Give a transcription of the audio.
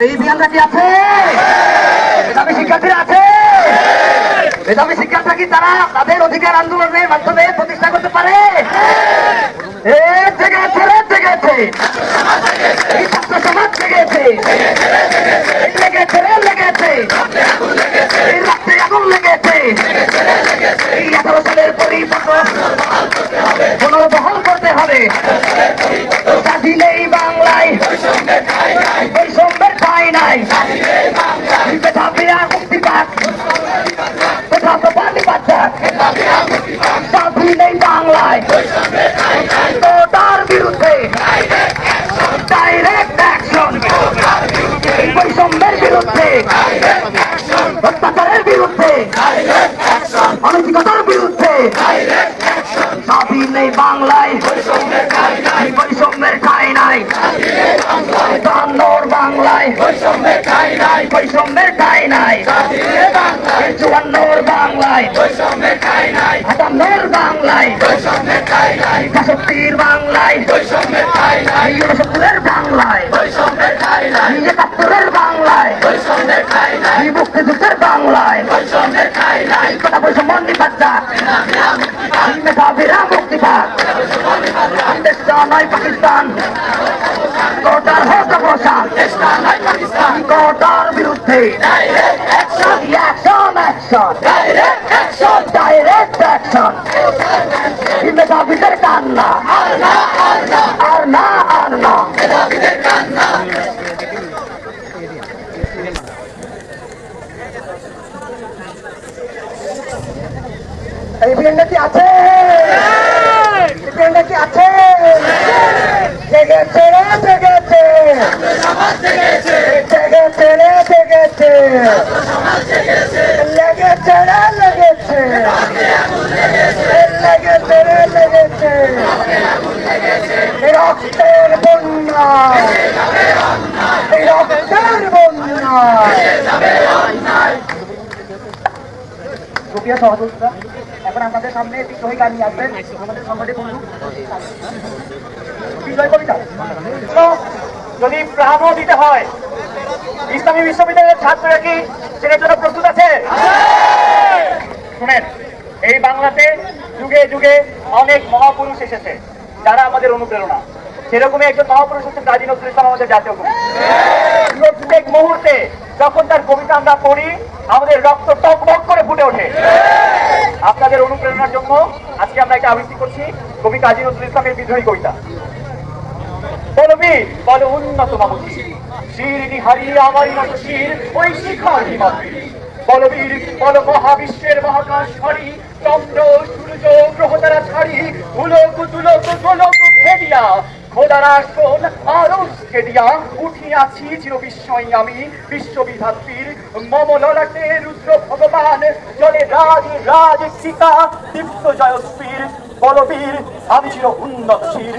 এই বিয়ানটা কি আছে? মেধাবী শিক্ষার্থীরা আছে? মেধাবী শিক্ষার্থীরা কি তারা তাদের অধিকার আন্দোলনের মাধ্যমে প্রতিষ্ঠা করতে পারে? এ জেগেছে এই ছাত্র সমাজ লেগেছে এই রাত্রে আগুন লেগেছে এই আঠারো সালের পরিপক্ব পুনর্বহল করতে হবে স্বাধীনেই বাংলায় বৈষম্যের ঠাই নাই মেধাবীরা মুক্তি পাক কোথাও তো পানি পাচ্ছাক স্বাধীনেই বাংলায় কোটার বিরুদ্ধে ডাইরেক্ট অ্যাকশন এই বৈষম্যের বিরুদ্ধে অত্যাচারের বিরুদ্ধে মানসিকতার বিরুদ্ধে স্বাধীন নেই বাংলায় এই বৈষম্যের ঠাই নাই বান্নর বাংলায় বৈষম্যের ঠাই নাই বৈষম্যের ঠাই নাই চুয়ান্নর বাংলায় বৈষম্যের ঠাই নাই বাংলায় বৈষম্যের ঠাই নাই বাষট্টির বাংলায় বৈষম্যের ঠাই নাই ঊনসত্তরের বাংলায় বৈষম্যের ঠাই নাই একাত্তরের বাংলায় বৈষম্যের ঠাই নাই মুক্তিযুদ্ধের বাংলায় বৈষম্যের ঠাই নাই কথা বৈষম্য নিপাচ্ছা মেধাবীরা মুক্তি পাক দেশটা নয় পাকিস্তান কোটার কোটার বিরুদ্ধে অ্যাকশন অ্যাকশন ডাইরেক্ট অ্যাকশন মেধাবীদের কান্না আর না আর না এই বিল্ডিংটা কি আছে? এই বিল্ডিংটা কি আছে জেগেছে রে জেগেছে জেগেছে রে জেগেছে লেগেছে রে লেগেছে। লেগেছে রে লেগেছে। রক্তের বন্যা। রক্তের বন্যা। সুপ্রিয় সহযোগিতা এখন আমাদের সামনে বিদ্রোহী গান নিয়ে আসবেন আমাদের সংগঠন বন্ধু। বিজয় কবিতা। যদি প্রাণও দিতে হয় ইসলামী বিশ্ববিদ্যালয়ের ছাত্ররা কি সেটার জন্য প্রস্তুত আছে? শুনেন, এই বাংলাতে যুগে যুগে অনেক মহাপুরুষ এসেছে, যারা আমাদের অনুপ্রেরণা। সেরকমই একজন মহাপুরুষ হচ্ছেন কাজী নজরুল ইসলাম আমাদের জাতীয় কবি। প্রত্যেক মুহূর্তে যখন তার কবিতা আমরা পড়ি, আমাদের রক্ত টকবক করে ফুটে ওঠে। আপনাদের অনুপ্রেরণার জন্য আজকে আমরা একটা আবৃত্তি করছি কবি কাজী নজরুল ইসলামের বিদ্রোহী কবিতা। বলবীর বল উন্নত বলবীর বল মহাবিশ্বের মহাকাশ ছাড়ি চন্দ্র, সূর্য, গ্রহ তারা ছাড়ি উলক তুলক গোলক ভেদিয়া। খোদার আসন আরসকে দিয়া উঠিয়াছি চির বিস্ময় আমি, বিশ্ববিধাত্রীর মম ললাটে রুদ্র ভগবান, জলে রাজ রাজ সীতা দীপ্ত জয়স্বীর বলবীর আমি চির উন্নত শির।